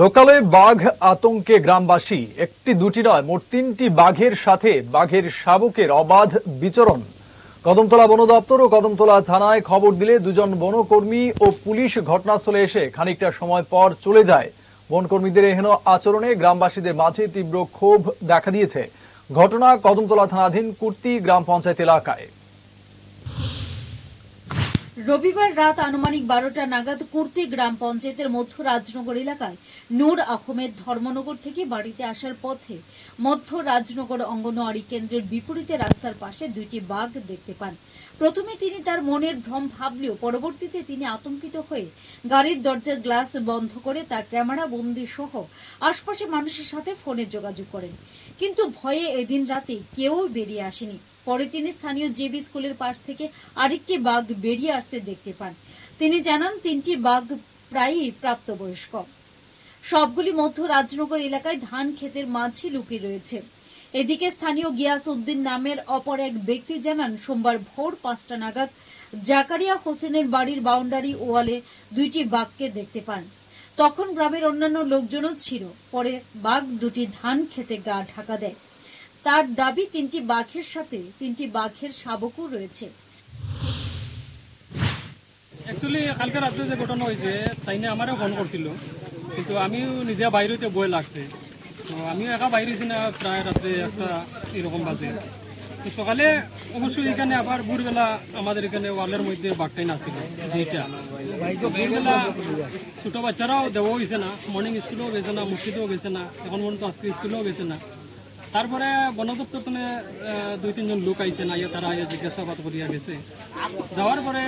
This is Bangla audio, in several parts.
লোকালয়ে বাঘ আতঙ্কে গ্রামবাসী। একটি দুটি নয়, মোট তিনটি বাঘের সাথে বাঘের শাবকের অবাধ বিচরণ। কদমতলা বন দপ্তর ও কদমতলা থানায় খবর দিলে দুজন বনকর্মী ও পুলিশ ঘটনাস্থলে এসে খানিকটা সময় পর চলে যায়। বনকর্মীদের এহেন আচরণে গ্রামবাসীদের মাঝে তীব্র ক্ষোভ দেখা দিয়েছে। ঘটনা কদমতলা থানাধীন কুর্তি গ্রাম পঞ্চায়েত এলাকায়। রবিবার রাত আনুমানিক বারোটা নাগাদ কুর্তি গ্রাম পঞ্চায়েতের মধ্য রাজনগর এলাকায় নূর আহমেদ ধর্মনগর থেকে বাড়িতে আসার পথে মধ্য রাজনগর অঙ্গনওয়াড়ি কেন্দ্রের বিপরীতে রাস্তার পাশে দুইটি বাঘ দেখতে পান। প্রথমে তিনি তার মনের ভ্রম ভাবলেও পরবর্তীতে তিনি আতঙ্কিত হয়ে গাড়ির দরজার গ্লাস বন্ধ করে তা ক্যামেরা বন্দি সহ আশপাশে মানুষের সাথে ফোনে যোগাযোগ করেন। কিন্তু ভয়ে এদিন রাতে কেউ বেরিয়ে আসেনি। পরে তিনি স্থানীয় জেবি স্কুলের পাশ থেকে আরেকটি বাঘ বেরিয়ে আসতে দেখতে পান। তিনি জানান, তিনটি বাঘ প্রায়ই প্রাপ্তবয়স্ক। সবগুলি মধ্য রাজনগর এলাকায় ধান ক্ষেতের মাঝে লুকিয়ে রয়েছে। এদিকে স্থানীয় গিয়াস উদ্দিন নামের অপর এক ব্যক্তি জানান, সোমবার ভোর পাঁচটা নাগাদ জাকারিয়া হোসেনের বাড়ির বাউন্ডারি ওয়ালে দুইটি বাঘকে দেখতে পান। তখন গ্রামের অন্যান্য লোকজনও ছিল। পরে বাঘ দুটি ধান খেতে গা ঢাকা দেয়। তার দাবি তিনটি বাঘের সাথে তিনটি বাঘের শাবকও রয়েছে। অ্যাকচুয়ালি কালকে রাত্রে যে ঘটনা হয়েছে তাই নিয়ে আমারও ফোন করছিল। কিন্তু আমিও নিজে বাইরে হইতে বই লাগছে। তো আমিও একা বাইরে হয়েছি না, প্রায় রাত্রে একটা এরকম বাজে। তো সকালে অবশ্যই এখানে আবার ভোরবেলা আমাদের এখানে ওয়ালের মধ্যে বাঘটাই নাছিল, দুইটা। ভোরবেলা ছোট বাচ্চারাও দেওয়াও গেছে না মর্নিং স্কুলেও গেছে না, মসজিদেও গেছে না, এখন পর্যন্ত আজকে স্কুলেও গেছে না। তারপরে বন দপ্তর তুমি দুই, তিনজন লোক আইছে না ইয়ে তারা জিজ্ঞাসাবাদ করিয়া গেছে। যাওয়ার পরে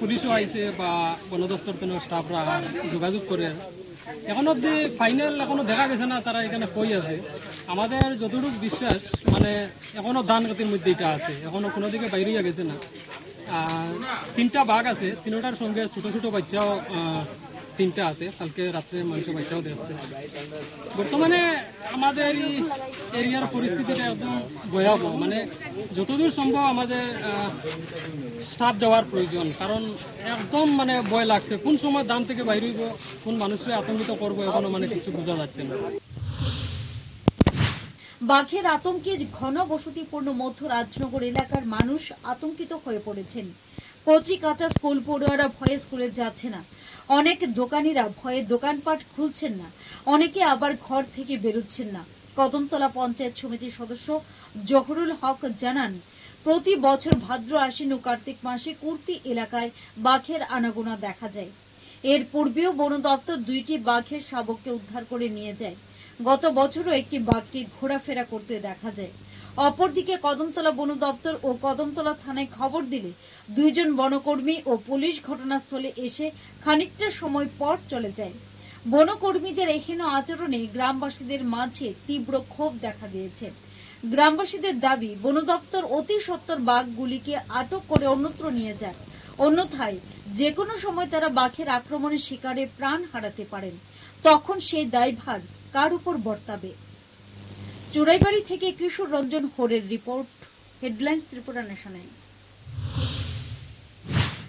পুলিশও আইছে বা বন দপ্তর কোনো স্টাফরা যোগাযোগ করে। এখন অব্দি ফাইনাল এখনও দেখা গেছে না, তারা এখানে কই আছে। আমাদের যতটুকু বিশ্বাস মানে এখনও ধান গতির মধ্যে এটা আছে। এখনও কোনো দিকে বাইরে গেছে না। তিনটা বাঘ আছে, তিনটার সঙ্গে ছোট ছোট বাচ্চাও তিনটা আছে। কালকে রাত্রে মানুষ বাচ্চাও দেখছে বর্তমানে আমাদের এই এরিয়ার পরিস্থিতিটা একদম ভয়াবহ। মানে যতদূর সম্ভব আমাদের স্টাফ দেওয়ার প্রয়োজন। কারণ একদম মানে ভয় লাগছে, কোন সময় দাম থেকে বাইরে হইব, কোন মানুষকে আতঙ্কিত করব এখনও মানে কিছু বোঝা যাচ্ছে না। বাঘের আতঙ্কে ঘন বসতিপূর্ণ মধ্য রাজনগর এলাকার মানুষ আতঙ্কিত হয়ে পড়েছেন। কচি কাঁচা স্কুল পড়ুয়ারা ভয়ে স্কুলে যাচ্ছে না। অনেক দোকানিরা ভয়ে দোকানপাট খুলছেন না। অনেকে আবার ঘর থেকে বেরোচ্ছেন না। কদমতলা পঞ্চায়েত সমিতির সদস্য জহরুল হক জানান, প্রতি বছর ভাদ্র আশ্বিন ও কার্তিক মাসে কুর্তি এলাকায় বাঘের আনাগোনা দেখা যায়। এর পূর্বেও বন দপ্তর দুইটি বাঘের শাবককে উদ্ধার করে নিয়ে যায়। গত বছরও একটি বাঘকে ঘোরাফেরা করতে দেখা যায়। অপরদিকে কদমতলা বন দপ্তর ও কদমতলা থানায় খবর দিলে দুইজন বনকর্মী ও পুলিশ ঘটনাস্থলে এসে খানিকটা সময় পর চলে যায়। বনকর্মীদের এহেন আচরণে গ্রামবাসীদের মাঝে তীব্র ক্ষোভ দেখা দিয়েছে। গ্রামবাসীদের দাবি, বন দপ্তর অতি সত্বর বাঘগুলিকে আটক করে অন্যত্র নিয়ে যাক অন্যথায় যে কোনো সময় তারা বাঘের আক্রমণের শিকারে প্রাণ হারাতে পারেন। তখন সেই দায়ভার কার উপর বর্তাবে? চুড়াইবাড়ি থেকে কিশোর রঞ্জন হোরের রিপোর্ট, হেডলাইন্স ত্রিপুরা ন্যাশনাল।